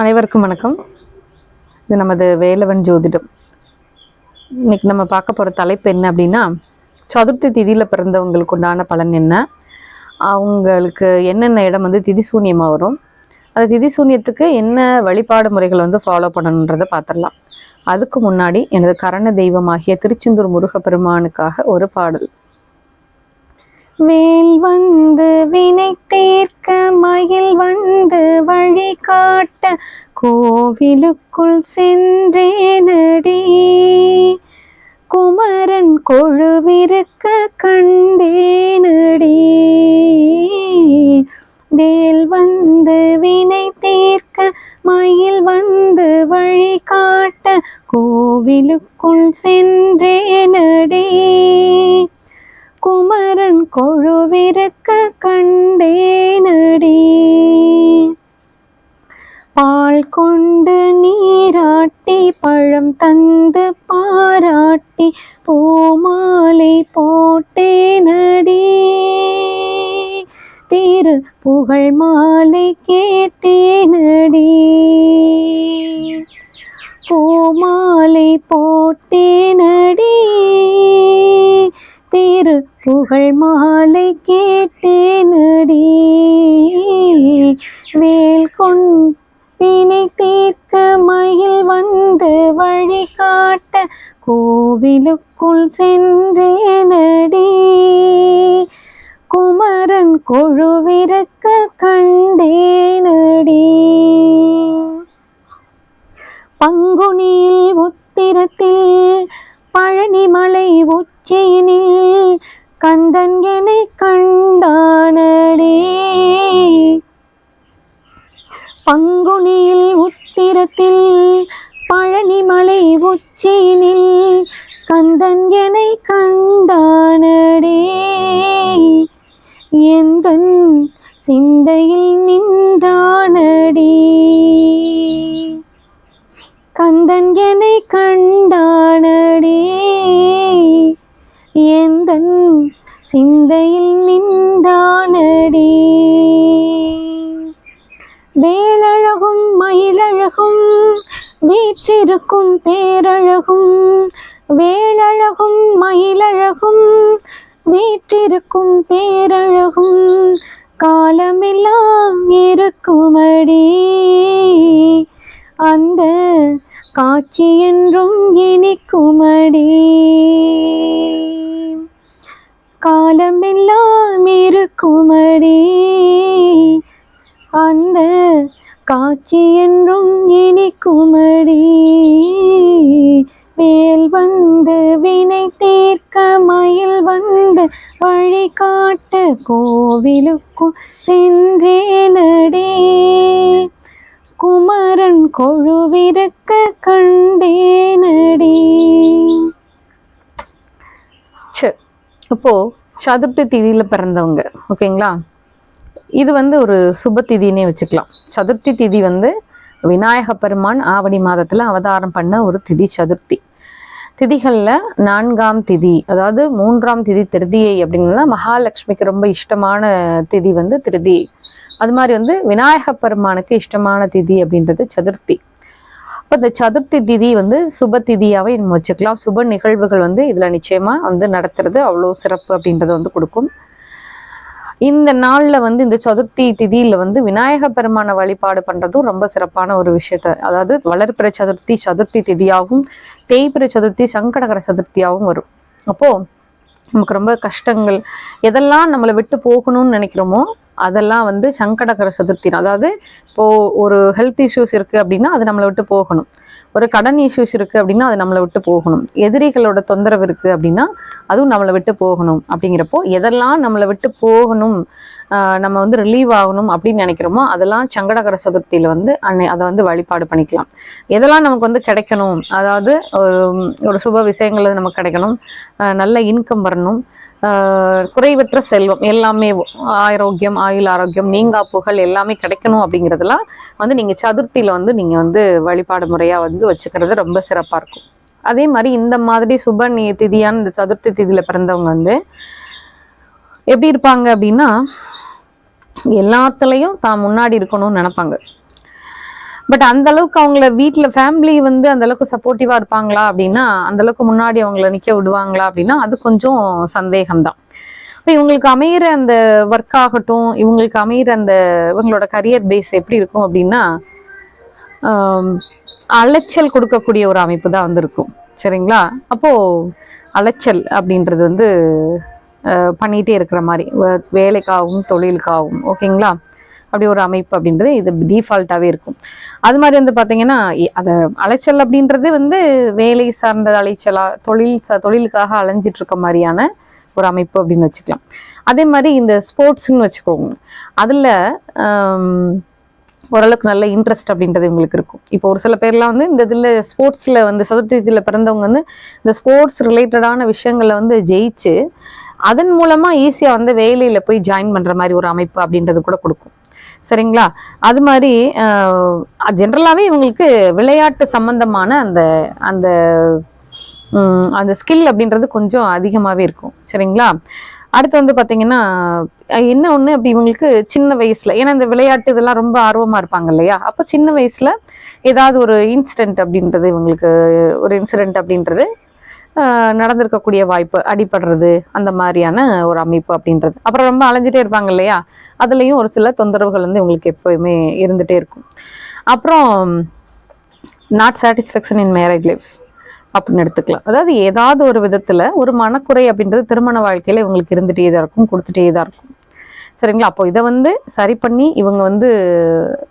அனைவருக்கும் வணக்கம். இது நமது வேலவன் ஜோதிடம். இன்னைக்கு நம்ம பார்க்க போகிற தலைப்பு என்ன அப்படின்னா சதுர்த்தி திதியில் பிறந்தவங்களுக்கு உண்டான பலன் என்ன? அவங்களுக்கு என்னென்ன இடம் வந்து திதி சூன்யமாக வரும்? அந்த திதி சூன்யத்துக்கு என்ன வழிபாடு முறைகள் வந்து ஃபாலோ பண்ணணுன்றதை பார்த்துடலாம். அதுக்கு முன்னாடி எனது கரண தெய்வமாகிய திருச்செந்தூர் முருகப்பெருமானுக்காக ஒரு பாடல். வேல் வந்து வினை தீர்க்க மயில் வந்து வழி காட்ட கோவிலுக்குள் சென்றேனடி. குமரன் கொழுவிருக்க கண்டே கண்டேனடி. பால் கொண்டு நீராட்டி பழம் தந்து பாராட்டி பூமாலை போட்டேனடி. திரு புகழ் மாலை கேட்டேனடி. பூமாலை போ காட்ட கோவிலுக்குள் சென்றேனடி. குமரன் கொழுவிருக்க கண்டேனடி. பங்குனியில் உத்திரத்தில் பழனிமலை உச்சியினில் கந்தன் என்னை கண்டானடே. பங்குனியில் உத்திரத்தில் மலை உச்சியினில் கந்தன் என்னை கண்டானடே. எந்தன் சிந்தையில் வீற்றிருக்கும் பேரழகும் வேலழகும் மயிலழகும் வீற்றிருக்கும் பேரழகும் காலமெல்லாம் இருக்குமடி. அந்த காட்சி என்றும் இனிக்குமடி. காலமெல்லாம் இருக்குமடி. அந்த காட்சி என்றும் இனி குமரி. மேல் வந்து வினை தீர்க்க மயில் வந்து வழி காட்ட கோவிலுக்குள் சென்றேனடே. குமரன் கொழுவிருக்க கண்டேனடி. சரி இப்போ சதுர்த்தி திதியில் பிறந்தவங்க ஓகேங்களா? இது வந்து ஒரு சுப திதினே வச்சுக்கலாம். சதுர்த்தி திதி வந்து விநாயக பெருமான் ஆவணி மாதத்தில் அவதாரம் பண்ண ஒரு திதி சதுர்த்தி. திதிகளில் நான்காம் திதி அதாவது மூன்றாம் திதி திருதியை அப்படின்னா மகாலட்சுமிக்கு ரொம்ப இஷ்டமான திதி வந்து திருதியை அது மாதிரி வந்து விநாயக பெருமானுக்கு இஷ்டமான திதி அப்படின்றது சதுர்த்தி. அப்போ இந்த சதுர்த்தி திதி வந்து சுப திதியாகவே நம்ம வச்சுக்கலாம். சுப நிகழ்வுகள் வந்து இதில் நிச்சயமாக வந்து நடத்துறது அவ்வளோ சிறப்பு அப்படின்றத வந்து கொடுக்கும். இந்த நாளில் வந்து இந்த சதுர்த்தி திதியில் வந்து விநாயக பெருமான வழிபாடு பண்ணுறதும் ரொம்ப சிறப்பான ஒரு விஷயத்த அதாவது வளர்ப்பிற சதுர்த்தி சதுர்த்தி திதியாகவும் தேய்பிற சதுர்த்தி சங்கடகர சதுர்த்தியாகவும் வரும். அப்போது நமக்கு ரொம்ப கஷ்டங்கள் எதெல்லாம் நம்மளை விட்டு போகணும்னு நினைக்கிறோமோ அதெல்லாம் வந்து சங்கடகர சதுர்த்தி அதாவது இப்போது ஒரு ஹெல்த் இஷ்யூஸ் இருக்குது அப்படின்னா அது நம்மளை விட்டு போகணும். ஒரு கடன் இஷ்யூஸ் இருக்குது அப்படின்னா அது நம்மளை விட்டு போகணும். எதிரிகளோட தொந்தரவு இருக்குது அப்படின்னா அதுவும் நம்மளை விட்டு போகணும் அப்படிங்கிறப்போ எதெல்லாம் நம்மளை விட்டு போகணும் நம்ம வந்து ரிலீவ் ஆகணும் அப்படின்னு நினைக்கிறோமோ அதெல்லாம் சங்கடகர சதுர்த்தியில் வந்து அன்னை அதை வந்து வழிபாடு பண்ணிக்கலாம். எதெல்லாம் நமக்கு வந்து கிடைக்கணும்? அதாவது ஒரு ஒரு சுப விஷயங்கள் நமக்கு கிடைக்கணும். நல்ல இன்கம் வரணும். குறைவற்ற செல்வம் எல்லாமே ஆரோக்கியம் ஆயுள் ஆரோக்கியம் நீங்கா புகழ் எல்லாமே கிடைக்கணும் அப்படிங்கிறதெல்லாம் வந்து நீங்கள் சதுர்த்தியில் வந்து நீங்கள் வந்து வழிபாடு முறையாக வந்து வச்சுக்கிறது ரொம்ப சிறப்பாக இருக்கும். அதே மாதிரி இந்த மாதிரி சுப திதியான இந்த சதுர்த்தி திதியில் பிறந்தவங்க வந்து எப்படி இருப்பாங்க அப்படின்னா எல்லாத்துலேயும் தான் முன்னாடி இருக்கணும்னு நினைப்பாங்க. பட் அந்த அளவுக்கு அவங்கள வீட்டில் ஃபேமிலி வந்து அந்த அளவுக்கு சப்போர்ட்டிவா இருப்பாங்களா அப்படின்னா அந்த அளவுக்கு முன்னாடி அவங்கள நிக்க விடுவாங்களா அப்படின்னா அது கொஞ்சம் சந்தேகம்தான். இப்போ இவங்களுக்கு அமையிற அந்த ஒர்க் ஆகட்டும் இவங்களுக்கு அமையிற அந்த இவங்களோட கரியர் பேஸ் எப்படி இருக்கும் அப்படின்னா அலைச்சல் கொடுக்கக்கூடிய ஒரு அமைப்பு தான் வந்திருக்கும் சரிங்களா? அப்போ அலைச்சல் அப்படின்றது வந்து பண்ணிகிட்டே இருக்கிற மாதிரி வேலைக்காகவும் தொழிலுக்காகவும். ஓகேங்களா? அப்படி ஒரு அமைப்பு அப்படின்றது இது டிஃபால்ட்டாகவே இருக்கும். அது மாதிரி வந்து பார்த்தீங்கன்னா அதை அலைச்சல் அப்படின்றது வந்து வேலை சார்ந்த அலைச்சலா தொழில் ச தொழிலுக்காக அலைஞ்சிட்டு இருக்க மாதிரியான ஒரு அமைப்பு அப்படின்னு வச்சுக்கலாம். அதே மாதிரி இந்த ஸ்போர்ட்ஸ்னு வச்சுக்கோங்க. அதில் ஓரளவுக்கு நல்ல இன்ட்ரெஸ்ட் அப்படின்றது உங்களுக்கு இருக்கும். இப்போ ஒரு சில பேர்லாம் வந்து இந்த இதில் ஸ்போர்ட்ஸில் வந்து சதுர்த்தி இதில் பிறந்தவங்க வந்து இந்த ஸ்போர்ட்ஸ் ரிலேட்டடான விஷயங்களை வந்து ஜெயிச்சு அதன் மூலமாக ஈஸியாக வந்து வேலையில் போய் ஜாயின் பண்ணுற மாதிரி ஒரு அமைப்பு அப்படின்றது கூட கொடுக்கும். சரிங்களா? அது மாதிரி ஜென்ரலாகவே இவங்களுக்கு விளையாட்டு சம்பந்தமான அந்த அந்த அந்த ஸ்கில் அப்படின்றது கொஞ்சம் அதிகமாகவே இருக்கும். சரிங்களா? அடுத்து வந்து பார்த்தீங்கன்னா என்ன ஒன்று அப்படி இவங்களுக்கு சின்ன வயசில் ஏன்னா இந்த விளையாட்டு இதெல்லாம் ரொம்ப ஆர்வமாக இருப்பாங்க இல்லையா? அப்போ சின்ன வயசில் ஏதாவது ஒரு இன்சிடெண்ட் அப்படின்றது இவங்களுக்கு ஒரு இன்சிடெண்ட் அப்படின்றது நடந்திருக்கக்கூடிய வாய்ப்பு அடிபடுறது அந்த மாதிரியான ஒரு அமைப்பு அப்படின்றது. அப்புறம் ரொம்ப அலைஞ்சிட்டே இருப்பாங்க இல்லையா? அதுலேயும் ஒரு சில தொந்தரவுகள் வந்து இவங்களுக்கு எப்போயுமே இருந்துகிட்டே இருக்கும். அப்புறம் not satisfaction in marriage life அப்படின்னு எடுத்துக்கலாம். அதாவது ஏதாவது ஒரு விதத்தில் ஒரு மனக்குறை அப்படின்றது திருமண வாழ்க்கையில் இவங்களுக்கு இருந்துகிட்டே தான் இருக்கும் கொடுத்துட்டே தான் இருக்கும். சரிங்களா? அப்போ இதை வந்து சரி பண்ணி இவங்க வந்து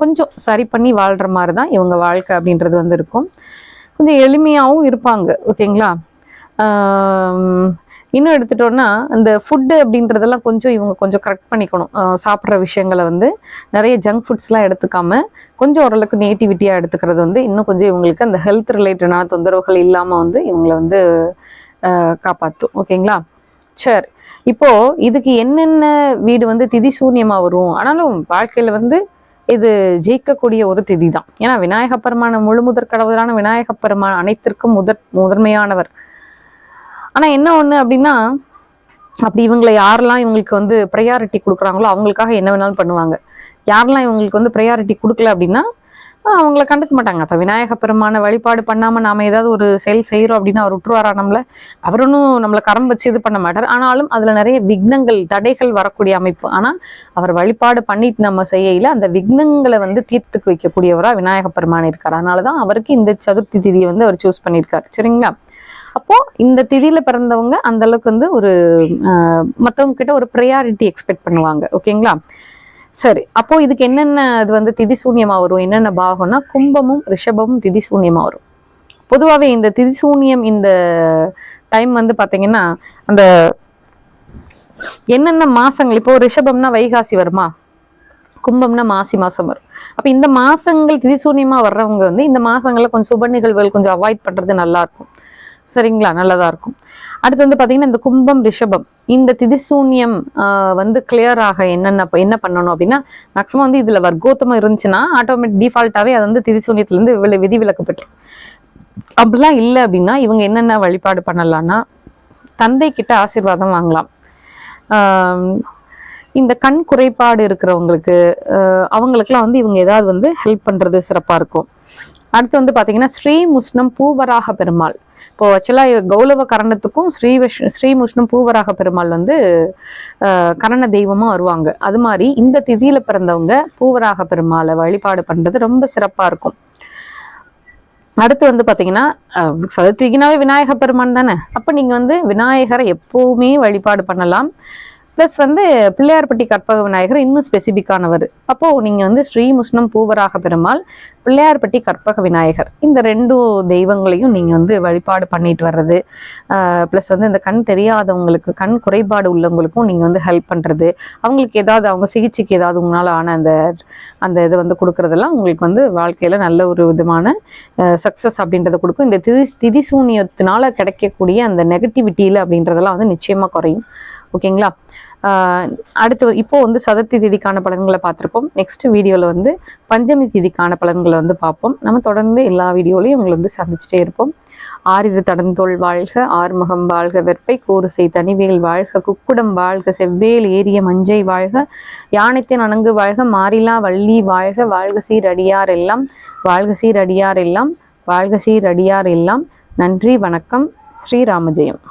கொஞ்சம் சரி பண்ணி வாழ்கிற மாதிரி தான் இவங்க வாழ்க்கை அப்படின்றது வந்து இருக்கும். கொஞ்சம் எளிமையாகவும் இருப்பாங்க. ஓகேங்களா? இன்னும் எடுத்துட்டோம்னா அந்த ஃபுட்டு அப்படின்றதெல்லாம் கொஞ்சம் இவங்க கொஞ்சம் கரெக்ட் பண்ணிக்கணும். சாப்பிட்ற விஷயங்களை வந்து நிறைய ஜங்க் ஃபுட்ஸ்லாம் எடுத்துக்காம கொஞ்சம் ஓரளவுக்கு நேட்டிவிட்டியாக எடுத்துக்கிறது வந்து இன்னும் கொஞ்சம் இவங்களுக்கு அந்த ஹெல்த் ரிலேட்டடான தொந்தரவுகள் இல்லாமல் வந்து இவங்களை வந்து காப்பாற்றும் ஓகேங்களா? சரி. இப்போ இதுக்கு என்னென்ன வீடு வந்து திதி சூன்யமா வரும்? ஆனாலும் வாழ்க்கையில வந்து இது ஜெயிக்கக்கூடிய ஒரு திதி தான். ஏன்னா விநாயகப் பெருமான முழு முதற் கடவுளான விநாயகப் பெருமான் அனைத்திற்கும் முதற் முதன்மையானவர். ஆனா என்ன ஒண்ணு அப்படின்னா அப்படி இவங்களை யாரெல்லாம் இவங்களுக்கு வந்து ப்ரையாரிட்டி கொடுக்குறாங்களோ அவங்களுக்காக என்ன வேணாலும் பண்ணுவாங்க. யாரெல்லாம் இவங்களுக்கு வந்து ப்ரையாரிட்டி கொடுக்கல அப்படின்னா ஆஹ் அவங்கள கண்டுக்க மாட்டாங்க. அப்போ விநாயக பெருமான வழிபாடு பண்ணாமல் நாம ஏதாவது ஒரு செயல் செய்கிறோம் அப்படின்னா அவர் விட்டுருவாரா நம்மளை? அவர் ஒன்றும் நம்மளை கரம் வச்சு இது பண்ண மாட்டார். ஆனாலும் அதில் நிறைய விக்னங்கள் தடைகள் வரக்கூடிய அமைப்பு. ஆனால் அவர் வழிபாடு பண்ணிட்டு நம்ம செய்யல அந்த விக்னங்களை வந்து தீர்த்துக்கு வைக்கக்கூடியவராக விநாயக பெருமான் இருக்கார். அதனால தான் அவருக்கு இந்த சதுர்த்தி திதியை வந்து அவர் சூஸ் பண்ணியிருக்காரு. சரிங்களா? அப்போ இந்த திதியில பிறந்தவங்க அந்த அளவுக்கு வந்து ஒரு மற்றவங்க கிட்ட ஒரு ப்ரையாரிட்டி எக்ஸ்பெக்ட் பண்ணுவாங்க. ஓகேங்களா சரி. அப்போ இதுக்கு என்னென்ன அது வந்து திதி சூன்யமா வரும்? என்னென்ன பாகம்னா கும்பமும் ரிஷபமும் திதி சூன்யமா வரும். பொதுவாகவே இந்த திதி சூன்யம் இந்த டைம் வந்து பாத்தீங்கன்னா அந்த என்னென்ன மாசங்கள் இப்போ ரிஷபம்னா வைகாசி வருமா? கும்பம்னா மாசி மாசம் வரும். அப்ப இந்த மாசங்கள் திதிசூன்யமா வர்றவங்க வந்து இந்த மாசங்கள்ல கொஞ்சம் சுப நிகழ்வுகள் கொஞ்சம் அவாய்ட் பண்றது நல்லா இருக்கும். சரிங்களா? நல்லதா இருக்கும். அடுத்து வந்து பாத்தீங்கன்னா இந்த கும்பம் ரிஷபம். இந்த திதிசூன்யம் ஆஹ், வந்து கிளியர் ஆக என்னென்ன என்ன பண்ணணும் அப்படின்னா மேக்ஸிமம் வந்து இதுல வர்க்கோத்தமம் இருந்துச்சுன்னா ஆட்டோமேட்டிக் டிஃபால்ட்டாவே அது வந்து திதிசூன்யத்துல இருந்து விதி விலக்கு அப்படிலாம் இல்லை அப்படின்னா இவங்க என்னென்ன வழிபாடு பண்ணலாம்னா தந்தை கிட்ட ஆசீர்வாதம் வாங்கலாம். இந்த கண் குறைபாடு இருக்கிறவங்களுக்கு அவங்களுக்குலாம் வந்து இவங்க ஏதாவது வந்து ஹெல்ப் பண்றது சிறப்பா இருக்கும். அடுத்து வந்து பாத்தீங்கன்னா ஸ்ரீ முஸ்னம் பூவராக பெருமாள். இப்போ ஆக்சுவலாக கௌரவ கரணத்துக்கும் ஸ்ரீ விஷ் ஸ்ரீ முஷ்ணம் பூவராக பெருமாள் வந்து கரண தெய்வமாக வருவாங்க. அது மாதிரி இந்த திதியில பிறந்தவங்க பூவராக பெருமாளை வழிபாடு பண்ணுறது ரொம்ப சிறப்பாக இருக்கும். அடுத்து வந்து பார்த்தீங்கன்னா சதுர்த்திக்குனாவே விநாயக பெருமான் தானே? அப்போ நீங்கள் வந்து விநாயகரை எப்போவுமே வழிபாடு பண்ணலாம். ப்ளஸ் வந்து பிள்ளையார்பட்டி கற்பக விநாயகர் இன்னும் ஸ்பெசிபிக்கானவர் அப்போ நீங்க வந்து ஸ்ரீ முஷ்ணம் பூவராக பெருமாள் பிள்ளையார்பட்டி கற்பக விநாயகர். இந்த ரெண்டு தெய்வங்களையும் நீங்க வந்து வழிபாடு பண்ணிட்டு வர்றது ப்ளஸ் வந்து இந்த கண் தெரியாதவங்களுக்கு கண் குறைபாடு உள்ளவங்களுக்கும் நீங்க வந்து ஹெல்ப் பண்றது அவங்களுக்கு ஏதாவது அவங்க சிகிச்சைக்கு ஏதாவது உங்களால் ஆன அந்த அந்த இதை வந்து கொடுக்கறதெல்லாம் உங்களுக்கு வந்து வாழ்க்கையில நல்ல ஒரு விதமான சக்ஸஸ் அப்படின்றத கொடுக்கும். இந்த திதி திதிசூன்யத்தினால கிடைக்கக்கூடிய அந்த நெகட்டிவிட்டியில் அப்படின்றதெல்லாம் வந்து நிச்சயமா குறையும். ஓகேங்களா அடுத்து இப்போது வந்து சதுர்த்தி திதிக்கான பலன்களை பார்த்துருப்போம். நெக்ஸ்ட் வீடியோவில் வந்து பஞ்சமி திதிக்கான பலன்களை வந்து பார்ப்போம். நம்ம தொடர்ந்து எல்லா வீடியோலையும் உங்களை வந்து சந்திச்சுட்டே இருப்போம். ஆறிது தடந்தோள் வாழ்க ஆறுமுகம் வாழ்க வெற்பை கூறுசை தனிவேல் வாழ்க குக்குடம் வாழ்க செவ்வேல் ஏரிய மஞ்சை வாழ்க யானைத்தின் அணங்கு வாழ்க மாறிலா வள்ளி வாழ்க வாழ்க சீர் அடியார் எல்லாம் வாழ்க சீர் அடியார் எல்லாம் வாழ்க சீர் அடியார் எல்லாம். நன்றி வணக்கம் ஸ்ரீராமஜெயம்.